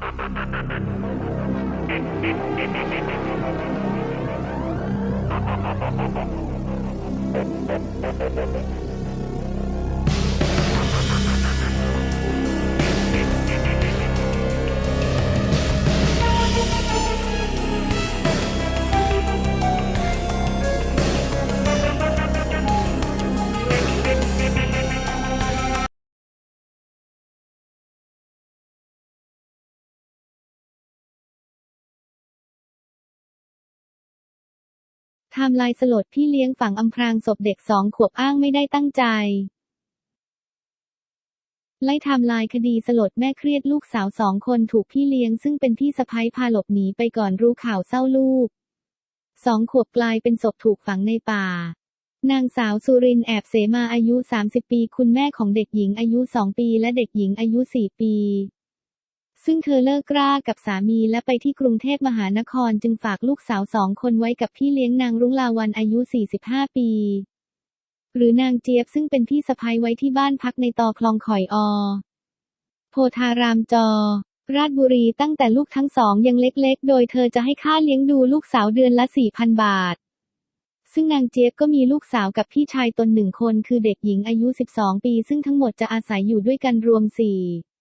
Thank you. ไทม์ไลน์สลดพี่เลี้ยงฝังอำพรางศพเด็กสองขวบอ้างไม่ได้ตั้งใจไล่ไทม์ไลน์คดีสลดแม่เครียดลูกสาวสองคนถูกพี่เลี้ยงซึ่งเป็นพี่สะใภ้พาหลบหนีไปก่อนรู้ข่าวเศร้าลูก สองขวบกลายเป็นศพถูกฝังในป่า นางสาวสุรินแอบเสมาอายุ 30 ปี คุณแม่ของเด็กหญิงอายุ 2 ปี และเด็กหญิงอายุ 4 ปี ซึ่งเธอเลิกก้ากับสามีและไปที่กรุงเทพมหานครจึงฝากลูกสาวสองคนไว้กับพี่เลี้ยงนางรุ้งลาวันอายุ 45 ปี หรือนางเจี๊ยบซึ่งเป็นพี่สะใภ้ไว้ที่บ้านพักในตอคลองข่อยอ โพธารามจอ ราชบุรีตั้งแต่ลูกทั้งสองยังเล็กๆ โดยเธอจะให้ค่าเลี้ยงดูลูกสาวเดือนละ 4,000 บาท ซึ่งนางเจี๊ยบก็มีลูกสาวกับพี่ชายตนหนึ่งคนคือเด็กหญิงอายุ 12 ปี ซึ่งทั้งหมดจะอาศัยอยู่ด้วยกันรวม4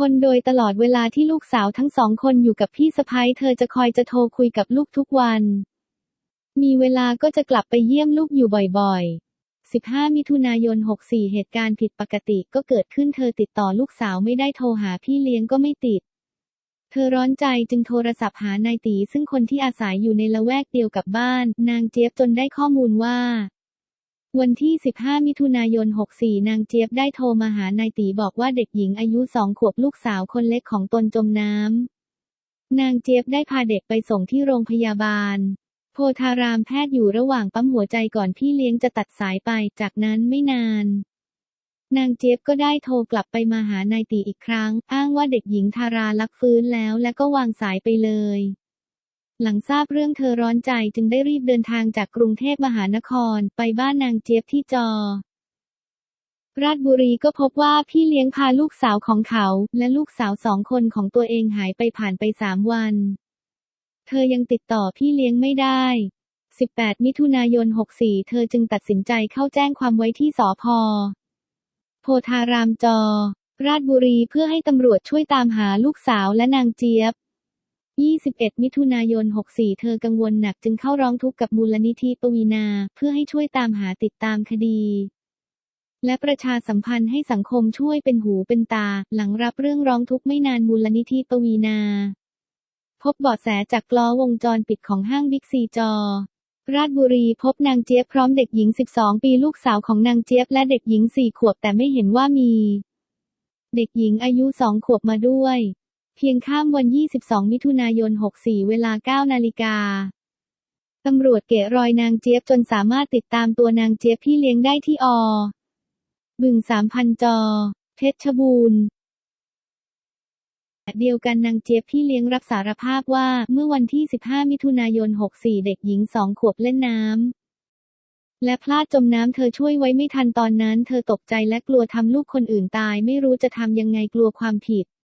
คนโดยตลอดเวลาที่ลูกสาวทั้งสองคนอยู่กับพี่สะใภ้เธอจะคอยจะโทรคุยกับลูกทุกวัน มีเวลาก็จะกลับไปเยี่ยมลูกอยู่บ่อยๆ15 มิถุนายน 64 เหตุการณ์ผิดปกติก็เกิดขึ้นเธอติดต่อลูกสาวไม่ได้โทรหาพี่เลี้ยงก็ไม่ติด เธอร้อนใจจึงโทรศัพท์หานายตีซึ่งคนที่อาศัยอยู่ในละแวกเดียวกับบ้าน นางเจี๊ยบจนได้ข้อมูลว่า วันที่ 15 มิถุนายน 64 นางเจี๊ยบได้โทรมาหานายตีบอกว่าเด็กหญิงอายุสองขวบลูกสาวคนเล็กของตนจมน้ำ นางเจี๊ยบได้พาเด็กไปส่งที่โรงพยาบาล โพธารามแพทย์อยู่ระหว่างปั๊มหัวใจก่อนพี่เลี้ยงจะตัดสายไป จากนั้นไม่นาน นางเจี๊ยบก็ได้โทรกลับไปมาหานายตีอีกครั้ง อ้างว่าเด็กหญิงทาราลักฟื้นแล้วและก็วางสายไปเลย หลังทราบเรื่องเธอร้อนใจจึงได้รีบเดินทางจากกรุงเทพมหานคร ไปบ้านนางเจี๊ยบที่จอ ราชบุรีก็พบว่าพี่เลี้ยงพาลูกสาวของเขา และลูกสาวสองคนของตัวเองหายไปผ่านไปสามวัน เธอยังติดต่อพี่เลี้ยงไม่ได้ 18 มิถุนายน 64 เธอจึงตัดสินใจเข้าแจ้งความไว้ที่สพโพธารามจอ ราชบุรีเพื่อให้ตำรวจช่วยตามหาลูกสาวและนางเจี๊ยบ 21 มิถุนายน 64 เธอกังวลหนักจึงเข้าร้องทุกข์กับมูลนิธิปวีนา เพื่อให้ช่วยตามหาติดตามคดี และประชาสัมพันธ์ให้สังคมช่วยเป็นหูเป็นตา หลังรับเรื่องร้องทุกข์ไม่นานมูลนิธิปวีนา พบเบาะแสจากกล้อวงจรปิดของห้างบิ๊กซีจอ ราชบุรีพบนางเจี๊ยบพร้อมเด็กหญิง 12 ปีลูกสาวของนางเจี๊ยบและเด็กหญิง 4 ขวบแต่ไม่เห็นว่ามี เด็กหญิงอายุ 2 ขวบมาด้วย เพียงข้ามวัน 22 มิถุนายน 64 เวลา 9 นาฬิกาตำรวจเกะรอยนางเจี๊ยบจนสามารถติดตามตัวนางเจี๊ยบพี่เลี้ยงได้ที่อ บึงสามพันจอ เพชรบูรณ์เดียวกันนางเจี๊ยบพี่เลี้ยงรับสารภาพว่าเมื่อวันที่ 15 มิถุนายน 64 เด็กหญิงสองขวบเล่นน้ำ และพลาดจมน้ำเธอช่วยไว้ไม่ทันตอนนั้น เธอตกใจและกลัวทำลูกคนอื่นตาย ไม่รู้จะทำยังไงกลัวความผิด